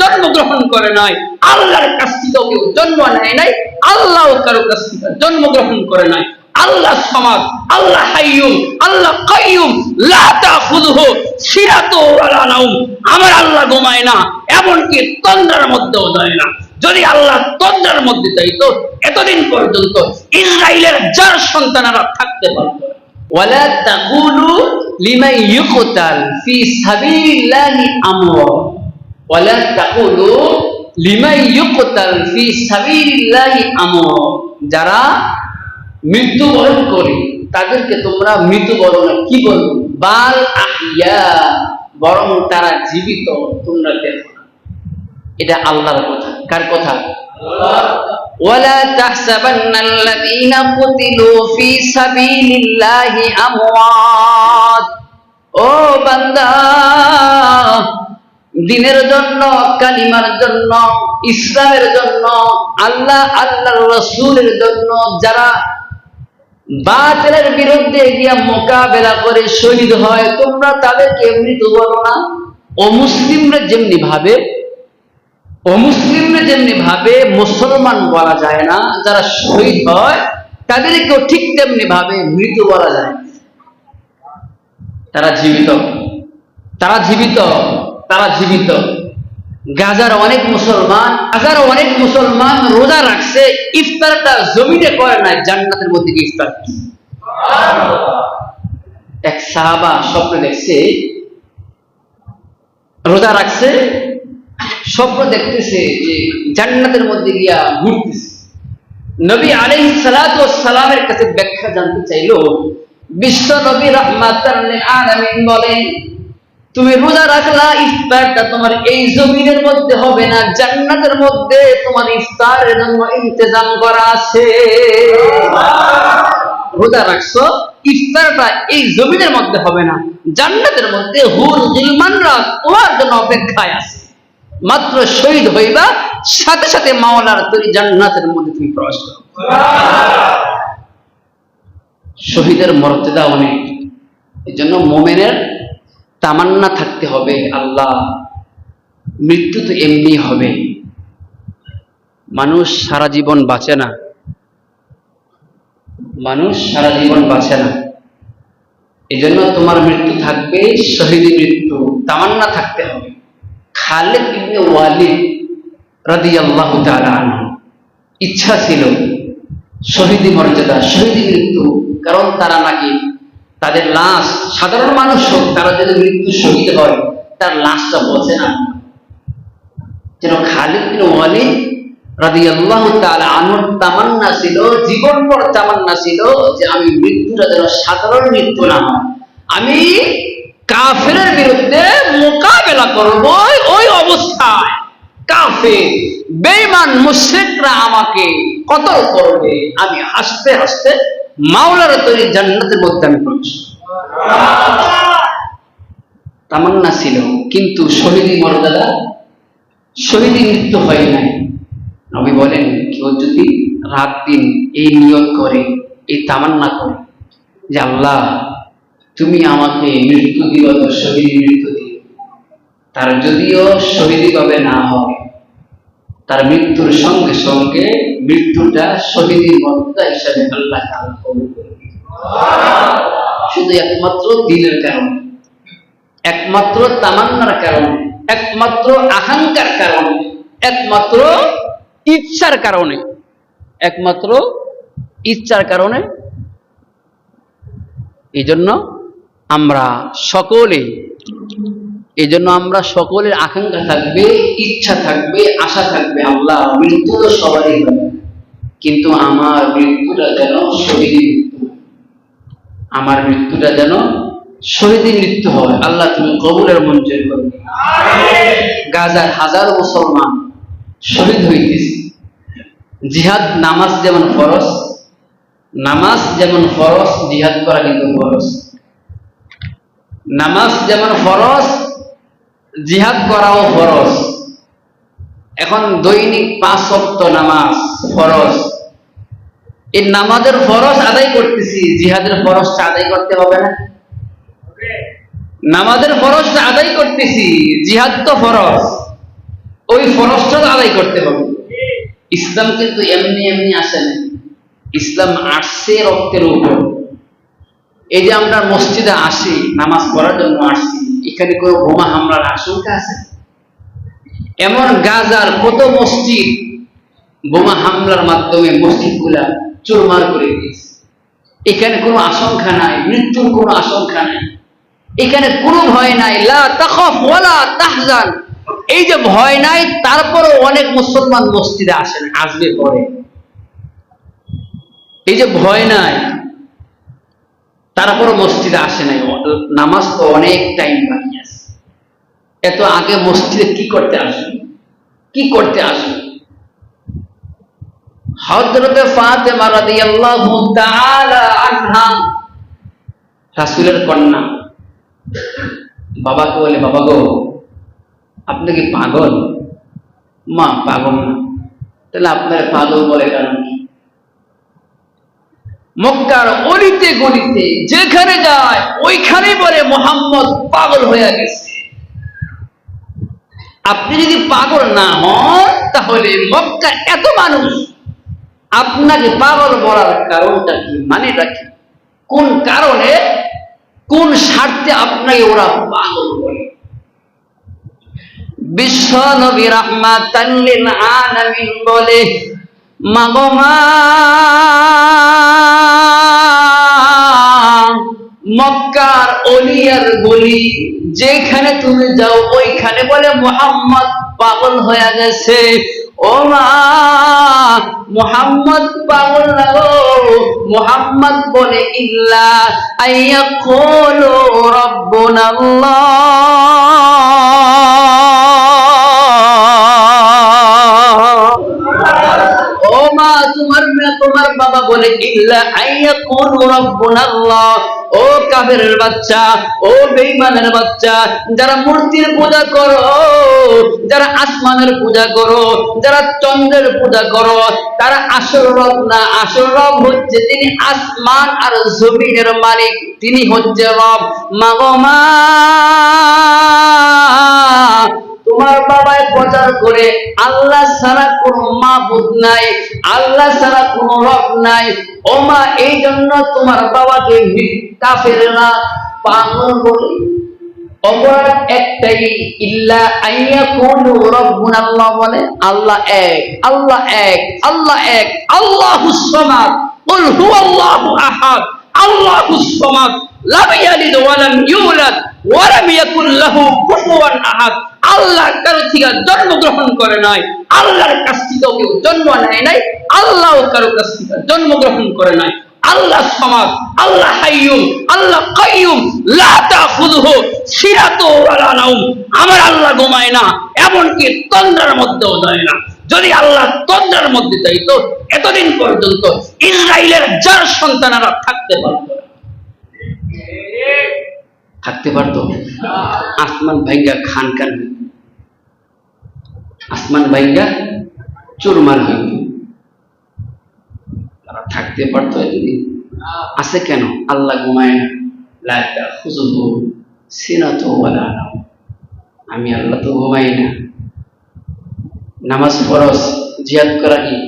জন্মগ্রহণ করে নাই। আল্লাহর কাছ থেকে কেউ জন্ম নেয় নাই। কারও কাছ থেকে জন্মগ্রহণ করে নাই। আল্লাহ সমাজ আল্লাহ হাইয়ুম, আল্লাহ কাইয়ুম, লা তাখুযুহু সিরাতু ওয়ালা নাউম আমার আল্লাহ ঘুমায় না, এমনকি তন্দ্রার মধ্যেও যায় না। যদি আল্লাহ তন্দ্রার মধ্যে যাইতো, এতদিন পর্যন্ত ইসরায়েলের যার সন্তানেরা থাকতে পারতো ওয়ালা তাকুলু লিমান ইউকতাল যারা মৃত্যুবরণ করে, তাদেরকে তোমরা মৃত্যুবরণ কি বলব বাল আহিয়া বরং তারা জীবিত, তোমরা দেখো এটা আল্লাহর কথা। কার কথা ولا تحسبن الذين قتلوا في سبيل الله أموات ও বান্দা দিনের জন্য কালিমার জন্য ইসলামের জন্য আল্লাহ আল্লাহর রসুলের জন্য যারা বাতিলের বিরুদ্ধে গিয়া মোকাবেলা করে শহীদ হয় তোমরা তাদেরকে মৃত বলো না ও মুসলিমরা যেমনি ভাবে অমুসলিমরা যেমনি ভাবে মুসলমান বলা যায় না, যারা শহীদ হয়, তাদেরকেও ঠিক তেমনি ভাবে মৃত বলা যায়। তারা জীবিত। তারা জীবিত। তারা জীবিত। গাজার অনেক মুসলমান, গাজার অনেক মুসলমান রোজা রাখছে, ইফতারটা জমিনে করে না জান্নাতের মধ্যে ইফতার এক সাহাবা স্বপ্নে দেখছে, রোজা রাখছে স্বপ্ন দেখতেছে যে জান্নাতের মধ্যে গিয়া ঘুরতেছে। নবী আলাই সালামের কাছে ব্যাখ্যা জানতে চাইলো বিশ্ব নবী আলামিন বলেন তুমি রোজা রাখলা ইফতারটা তোমার এই জমিনের মধ্যে হবে না জান্নাতের মধ্যে তোমার ইফতারের জন্য ইন্তজাম করা আছে। রোজা রাখছো ইফতারটা এই জমিনের মধ্যে হবে না জান্নাতের মধ্যে হুর গিলমানরা তোমার জন্য অপেক্ষায় আছে। মাত্র শহীদ হইবা, সাথে সাথে মাওলার তৈরি জান্নাতের মধ্যে তুমি প্রবেশ করো। শহীদের মর্যাদা অনেক। এই জন্য মোমেনের তামান্না থাকতে হবে, আল্লাহ মৃত্যু তো এমনি হবে। মানুষ সারা জীবন বাঁচে না। মানুষ সারা জীবন বাঁচে না। এই জন্য তোমার মৃত্যু থাকবে শহীদ মৃত্যু, তামান্না থাকতে হবে। খালেদ ইবনে ওয়ালিদ রাদিয়াল্লাহু তাআলা আনহু। ইচ্ছা ছিল শহীদি মর্যাদা, শহীদি মৃত্যু, কারণ তারা নাকি তাদের লাশ, সাধারণ মানুষ হোক, তারা যদি মৃত্যু শহীদ হয়, তার লাশটা বসে না। যেন খালিদ বিন ওয়ালিদ রাদিয়াল্লাহু তাআলা আনহুর তামান্না ছিল, জীবন পর তামান্না ছিল যে আমি মৃত্যুটা যেন সাধারণ মৃত্যু না হয়। আমি কাফেরের বিরুদ্ধে মোকাবেলা করব ওই অবস্থায়। কাফের, বেঈমান মুশরিকরা আমাকে কতল করবে? আমি হাসতে হাসতে মাওলার তৈরি জান্নাতের মধ্যে আমি তামান্না ছিল, কিন্তু শহীদি মর্যাদা, শহীদি মৃত্যু হয় নাই। নবী বলেন, কেউ যদি রাত দিন এই নিয়ত করে, এই তামান্না করে যে আল্লাহ তুমি আমাকে মৃত্যু দিও, তো শহীদ মৃত্যু দিও। তার যদিও শহীদি কবে না হয় তার মৃত্যুর সঙ্গে সঙ্গে মৃত্যুটা শহীদের মর্যাদা হিসাবে আল্লাহ শুধু একমাত্র দিনের কারণে, একমাত্র তামান্নার কারণে, একমাত্র আকাঙ্ক্ষার কারণে, একমাত্র ইচ্ছার কারণে, একমাত্র ইচ্ছার কারণে। এই জন্য আমরা সকলে এই জন্য আমরা সকলের আকাঙ্ক্ষা থাকবে ইচ্ছা থাকবে আশা থাকবে আল্লাহ মৃত্যু তো সবারই কিন্তু আমার মৃত্যুটা যেন মৃত্যু। আমার মৃত্যুটা যেন শহীদের মৃত্যু হয়। আল্লাহ তুমি কবুলের মঞ্জুর করবে গাজার হাজার মুসলমান শহীদ হইতেছে। জিহাদ নামাজ যেমন ফরজ নামাজ যেমন ফরজ জিহাদ করা কিন্তু ফরজ। নামাজ যেমন ফরজ, জিহাদ করাও ফরজ। এখন দৈনিক পাঁচ সপ্ত নামাজ ফরজ। এই নামাজের ফরজ আদায় করতেছি, জিহাদের ফরজটা আদায় করতে হবে না। নামাজের ফরজটা আদায় করতেছি, জিহাদ তো ফরজ। ওই ফরজটা আদায় করতে হবে। ইসলাম কিন্তু এমনি এমনি আসে ইসলাম আসছে রক্তের উপর। এই যে আমরা মসজিদে আসি, নামাজ পড়ার জন্য আসছি এখানে কোনো বোমা হামলার আশঙ্কা আছে? এমন গাজার কত মসজিদ বোমা হামলার মাধ্যমে মসজিদগুলা চুরমার করে দিয়েছে। এখানে কোনো আশঙ্কা নাই, মৃত্যুর কোনো আশঙ্কা নাই। এখানে কোনো ভয় নাই, লা তাখফ ওয়ালা তাহজান। এই যে ভয় নাই, তারপরও অনেক মুসলমান মসজিদে আসেন, আসবে পরে। এই যে ভয় নাই তারপরও মসজিদে আসে নাই। নামাজ তো অনেক টাইম বাকি আছে। এত আগে মসজিদে কি করতে আসবে? কি করতে আসবে? রাসূলের কন্যা। বাবাকে বলে, বাবা গো, আপনি কি পাগল? মা, পাগল না। তাহলে আপনার পাগল বলে কারণ কি? মক্কার অলিতে গলিতে, যেখানে যায় ওইখানে বলে মোহাম্মদ পাগল হয়ে গেছে। আপনি যদি পাগল না হন, তাহলে মক্কা এত মানুষ। আপনাকে পাগল বলার কারণটা কি? মানেটা কি? কোন কারণে? কোন স্বার্থে আপনাকে ওরা পাগল বলে? বিশ্ব নবী রাহমাতাল্লিল আলামিন মাগমা মক্কার অলিয়ার গলি, যেখানে তুমি যাও, ওইখানে বলে মোহাম্মদ পাগল হয়ে গেছে। ও মা, মোহাম্মদ পাগল না গো, মোহাম্মদ বলে ইল্লা আইয়া কোলো রব্বুনা আল্লাহ ও মা তোমার তোমার বাবা বলে, ইল্লা আইয়া কোন রব্বুনাল্লাহ। ও কাফেরের বাচ্চা, ও বেঈমানের বাচ্চা, যারা মূর্তির পূজা করো, যারা আসমানের পূজা করো, যারা চন্দ্রের পূজা করো, তারা আসল রব না, আসল রব হচ্ছে তিনি আসমান আর জমিনের মালিক, তিনি হচ্ছে রব। মা তোমার বাবায় প্রচার করে, আল্লাহ ছাড়া কোনো মাবুদ নাই, আল্লাহ ছাড়া কোন রব নাই। ও মা এই জন্য তোমার বাবাকে কাফেররা পাগল বলে। অপরাধ একটাই, ইল্লা আইয়া কোন রব্বুন আল্লাহ বলে, আল্লাহ এক আল্লাহ এক আল্লাহ এক আল্লাহুস সামাদ, কুল হুয়াল্লাহু আহাদ। ওয়া ওয়া কারও থেকে করে নাই, আল্লাহর কাছ থেকে কেউ জন্ম নেয় নাই, আল্লাহ কারও কাছ থেকে করে নাই। আল্লাহ সমাজ আল্লাহ হাইয়ুম, আল্লাহ কাইয়ুম, লা তাখুযুহু সিরাতু ওয়ালা নাওম। আমার আল্লাহ ঘুমায় না, এমনকি তন্দ্রার মধ্যেও যায় না। যদি আল্লাহ তন্দ্রার মধ্যে যাইতো এতদিন পর্যন্ত ইসরায়েলের যার সন্তানেরা থাকতে পারত থাকতে পারতো? আসমান ভাইঙ্গা খান খান আসমান ভাইঙ্গা চুরমার হইত। তারা থাকতে পারতো এতদিন। আছে কেন? আল্লাহ ঘুমায় না। সিনাতো ওয়ালা আমি আল্লাহ তো ঘুমাই না। নামাজ ফরজ, জিহাদ করা কি?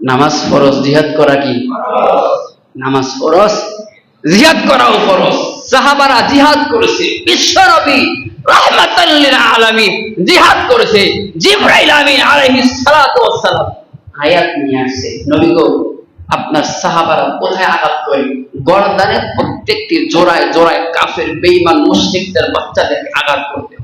নামাজ ফরজ, জিহাদ করা কি? নামাজ ফরজ, জিহাদ করাও ফরজ। সাহাবারা জিহাদ করেছে। বিশ্ব নবী রাহমাতাল লিল আলামিন জিহাদ করেছে। জিবরাইল আমিন আলাইহিস সালাতু ওয়াস সালাম আয়াত নিয়ে আসছে। নবী গো, আপনার সাহাবারা কোথায় আঘাত করে? গর্দানে প্রত্যেকটি জোড়ায় জোড়ায় কাফের, বেঈমান, মুশরিকদের বাচ্চাদেরকে আঘাত করতে